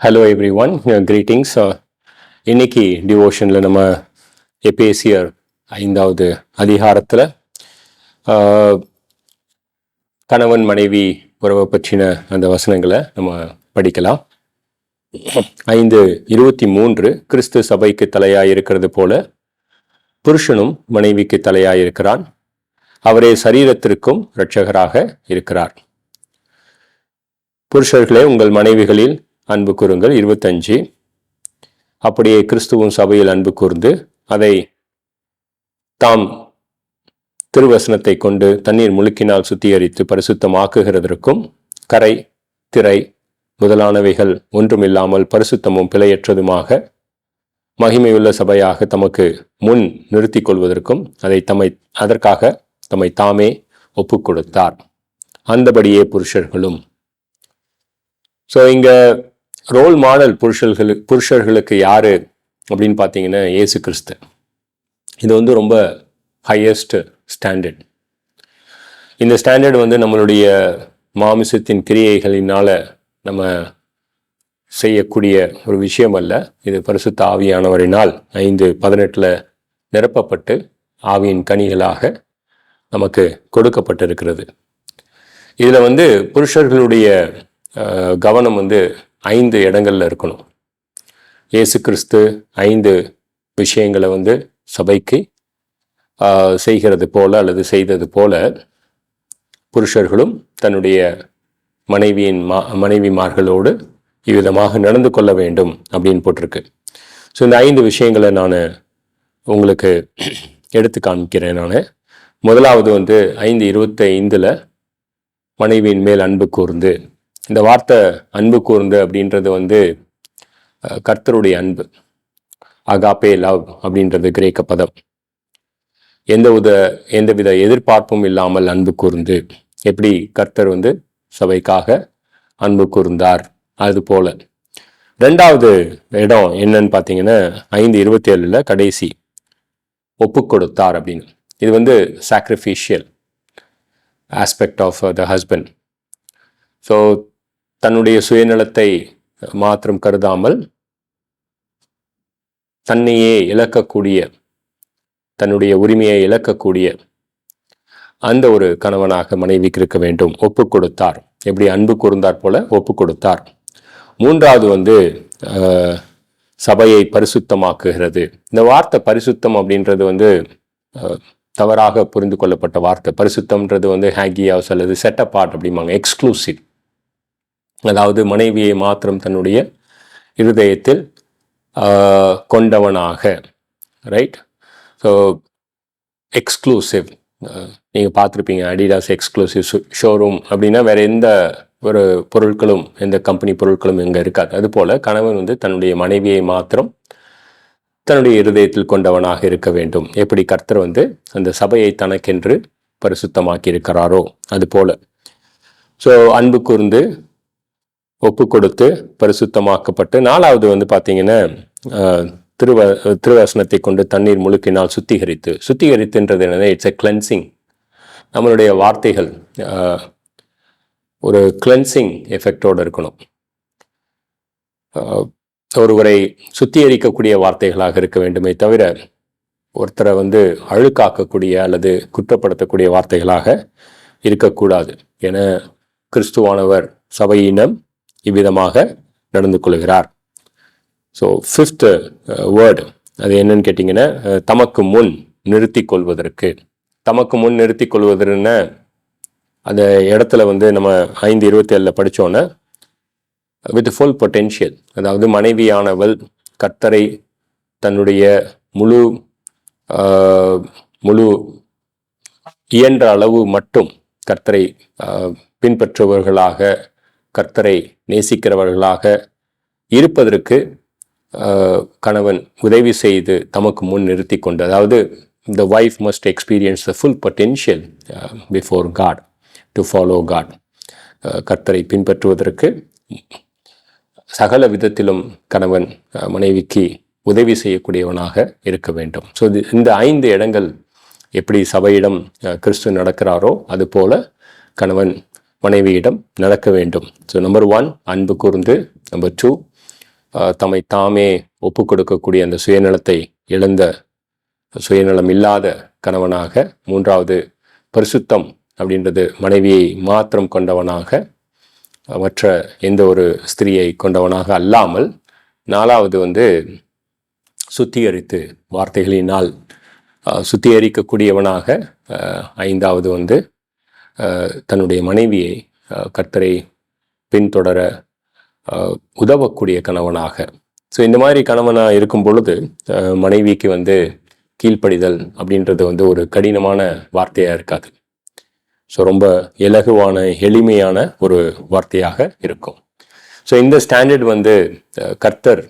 Hello every one greetings இன்னைக்கு டிவோஷனில் நம்ம எபேசியர் ஐந்தாவது அதிகாரத்தில் கணவன் மனைவி உறவை பற்றின அந்த வசனங்களை நம்ம படிக்கலாம். ஐந்து இருபத்தி மூன்று கிறிஸ்து சபைக்கு தலையாக இருக்கிறது போல புருஷனும் மனைவிக்கு தலையாக இருக்கிறான் அவரே சரீரத்திற்கும் இரட்சகராக இருக்கிறார். புருஷர்களே உங்கள் மனைவிகளில் அன்பு கூறுங்கள் இருபத்தஞ்சு. அப்படியே கிறிஸ்துவும் சபையில் அன்பு கூர்ந்து அதை தாம் திருவசனத்தை கொண்டு தண்ணீர் முழுக்கினால் சுத்திகரித்து பரிசுத்தமாக்குகிறதற்கும் கரை திரை முதலானவைகள் ஒன்றுமில்லாமல் பரிசுத்தமும் பிழையற்றதுமாக மகிமையுள்ள சபையாக தமக்கு முன் நிறுத்தி கொள்வதற்கும் அதை தம்மை அதற்காக தம்மை தாமே ஒப்புக் கொடுத்தார் அந்தபடியே புருஷர்களும். ஸோ இங்கே ரோல் மாடல் புருஷர்களுக்கு புருஷர்களுக்கு யார் அப்படின்னு பார்த்தீங்கன்னா இயேசு கிறிஸ்து. இது வந்து ரொம்ப ஹையஸ்ட் ஸ்டாண்டர்ட் இந்த ஸ்டாண்டர்ட் வந்து நம்மளுடைய மாமிசத்தின் கிரியைகளினால் நம்ம செய்யக்கூடிய ஒரு விஷயம் அல்ல. இது பரிசுத்த ஆவியானவரினால் ஐந்து பதினெட்டில் நிரப்பப்பட்டு ஆவியின் கனிகளாக நமக்கு கொடுக்கப்பட்டிருக்கிறது. இதில் வந்து புருஷர்களுடைய கவனம் வந்து ஐந்து இடங்களில் இருக்கணும். இயேசு கிறிஸ்து ஐந்து விஷயங்களை வந்து சபைக்கு செய்கிறது போல அல்லது செய்தது போல புருஷர்களும் தன்னுடைய மனைவியின் மா மனைவிமார்களோடு இவ்விதமாக நடந்து கொள்ள வேண்டும் அப்படின்னு போட்டிருக்கு. ஸோ இந்த ஐந்து விஷயங்களை நான் உங்களுக்கு எடுத்து காமிக்கிறேன் நான். முதலாவது வந்து ஐந்து இருபத்தி ஐந்தில் மனைவியின் மேல் அன்பு கூர்ந்து இந்த வார்த்தை அன்பு கூர்ந்து அப்படின்றது வந்து கர்த்தருடைய அன்பு. அகாப்பே லவ் அப்படின்றது கிரேக்க பதம். எந்த வித எந்தவித எதிர்பார்ப்பும் இல்லாமல் அன்பு கூர்ந்து எப்படி கர்த்தர் வந்து சபைக்காக அன்பு கூர்ந்தார் அது போல. ரெண்டாவது இடம் என்னன்னு பார்த்தீங்கன்னா ஐந்து இருபத்தி ஏழில் கடைசி ஒப்பு கொடுத்தார் அப்படின்னு. இது வந்து sacrificial aspect of the husband so தன்னுடைய சுயநலத்தை மாத்திரம் கருதாமல் தன்னையே இழக்கக்கூடிய தன்னுடைய உரிமையை இழக்கக்கூடிய அந்த ஒரு கணவனாக மனைவிக்கு இருக்க வேண்டும். ஒப்பு கொடுத்தார். எப்படி? அன்பு கூர்ந்தார் போல ஒப்பு கொடுத்தார். மூன்றாவது வந்து சபையை பரிசுத்தமாக்குகிறது. இந்த வார்த்தை பரிசுத்தம் அப்படின்றது வந்து தவறாக புரிந்து கொள்ளப்பட்ட வார்த்தை. பரிசுத்தம்ன்றது வந்து ஹேகியாஸ் அல்லது செட்டப் ஆர்ட் அப்படிம்பாங்க. எக்ஸ்க்ளூசிவ். அதாவது மனைவியை மாத்திரம் தன்னுடைய இருதயத்தில் கொண்டவனாக ரைட் ஸோ எக்ஸ்க்ளூசிவ் நீங்கள் பார்த்துருப்பீங்க அடிடாஸ் எக்ஸ்க்ளூசிவ் ஷோரூம் அப்படின்னா வேறு எந்த ஒரு பொருட்களும் எந்த கம்பெனி பொருட்களும் இங்கே இருக்காது. அதுபோல் கணவன் வந்து தன்னுடைய மனைவியை மாத்திரம் தன்னுடைய இருதயத்தில் கொண்டவனாக இருக்க வேண்டும். எப்படி கர்த்தர் வந்து அந்த சபையை தனக்கென்று பரிசுத்தமாக்கி இருக்கிறாரோ அதுபோல் ஸோ அன்பு கூர்ந்து ஒப்பு கொடுத்து பரிசுத்தமாக்கப்பட்டு நாலாவது வந்து பார்த்தீங்கன்னா திருவ திருவசனத்தை கொண்டு தண்ணீர் முழுக்கினால் சுத்திகரித்து சுத்திகரித்துன்றது என்னது? இட்ஸ் எ கிளென்சிங் நம்மளுடைய வார்த்தைகள் ஒரு கிளென்சிங் எஃபெக்டோடு இருக்கணும். ஒருவரை சுத்திகரிக்கக்கூடிய வார்த்தைகளாக இருக்க வேண்டுமே தவிர ஒருத்தரை வந்து அழுக்காக்கக்கூடிய அல்லது குற்றப்படுத்தக்கூடிய வார்த்தைகளாக இருக்கக்கூடாது. என கிறிஸ்துவானவர் சபையினம் இவ்விதமாக நடந்து கொள்கிறார். ஸோ ஃபிஃப்த் வேர்டு அது என்னன்னு கேட்டிங்கன்னா uh, தமக்கு முன் நிறுத்தி கொள்வதற்கு. தமக்கு முன் நிறுத்தி கொள்வதுன்னு அந்த இடத்துல வந்து நம்ம ஐந்து இருபத்தி ஏழில் படித்தோன்னே வித் ஃபுல் பொட்டென்ஷியல் அதாவது மனைவியானவள் கர்த்தரை தன்னுடைய முழு uh, முழு இயன்ற அளவு மட்டும் கர்த்தரை uh, பின்பற்றுபவர்களாக கர்த்தரை நேசிக்கிறவர்களாக இருப்பதற்கு கணவன் உதவி செய்து தமக்கு முன் நிறுத்தி கொண்டு அதாவது the wife must experience the full potential before God to follow God கர்த்தரை பின்பற்றுவதற்கு சகல விதத்திலும் கணவன் மனைவிக்கு உதவி செய்யக்கூடியவனாக இருக்க வேண்டும். ஸோ இந்த ஐந்து இடங்கள் எப்படி சபையிடம் கிறிஸ்து நடக்கிறாரோ அதுபோல கணவன் மனைவியிடம் நடக்க வேண்டும். ஸோ நம்பர் ஒன் அன்பு கூர்ந்து. நம்பர் டூ தம்மை தாமே ஒப்பு கொடுக்கக்கூடிய அந்த சுயநலத்தை இழந்த சுயநலம் இல்லாத கணவனாக. மூன்றாவது பரிசுத்தம் அப்படின்றது மனைவியை மாத்திரம் கொண்டவனாக மற்ற எந்த ஒரு ஸ்திரியை கொண்டவனாக அல்லாமல். நாலாவது வந்து சுத்திகரித்து வார்த்தைகளினால் சுத்திகரிக்கக்கூடியவனாக ஐந்தாவது வந்து தன்னுடைய மனைவியை கர்த்தரை பின்தொடர உதவக்கூடிய கணவனாக. ஸோ இந்த மாதிரி கணவனாக இருக்கும் பொழுது மனைவிக்கு வந்து கீழ்ப்படிதல் அப்படின்றது வந்து ஒரு கடினமான வார்த்தையாக இருக்காது. ஸோ ரொம்ப இலகுவான எளிமையான ஒரு வார்த்தையாக இருக்கும். ஸோ இந்த ஸ்டாண்டர்ட் வந்து கர்த்தர்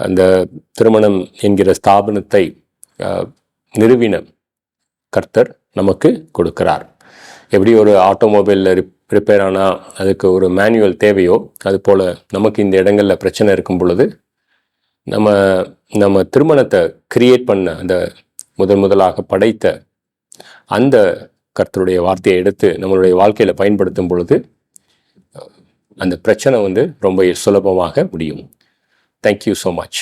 அந்த திருமணம் என்கிற ஸ்தாபனத்தை நிறுவின கர்த்தர் நமக்கு கொடுக்கிறார். எப்படி ஒரு ஆட்டோமொபைலில் ரிப் ரிப்பேர் ஆனால் அதுக்கு ஒரு மேனுவல் தேவையோ அது போல் நமக்கு இந்த இடங்களில் பிரச்சனை இருக்கும் பொழுது நம்ம நம்ம திருமணத்தை கிரியேட் பண்ண அந்த முதன் முதலாக படைத்த அந்த கர்த்தருடைய வார்த்தையை எடுத்து நம்மளுடைய வாழ்க்கையில் பயன்படுத்தும் பொழுது அந்த பிரச்சனை வந்து ரொம்ப சுலபமாக முடியும். Thank you so much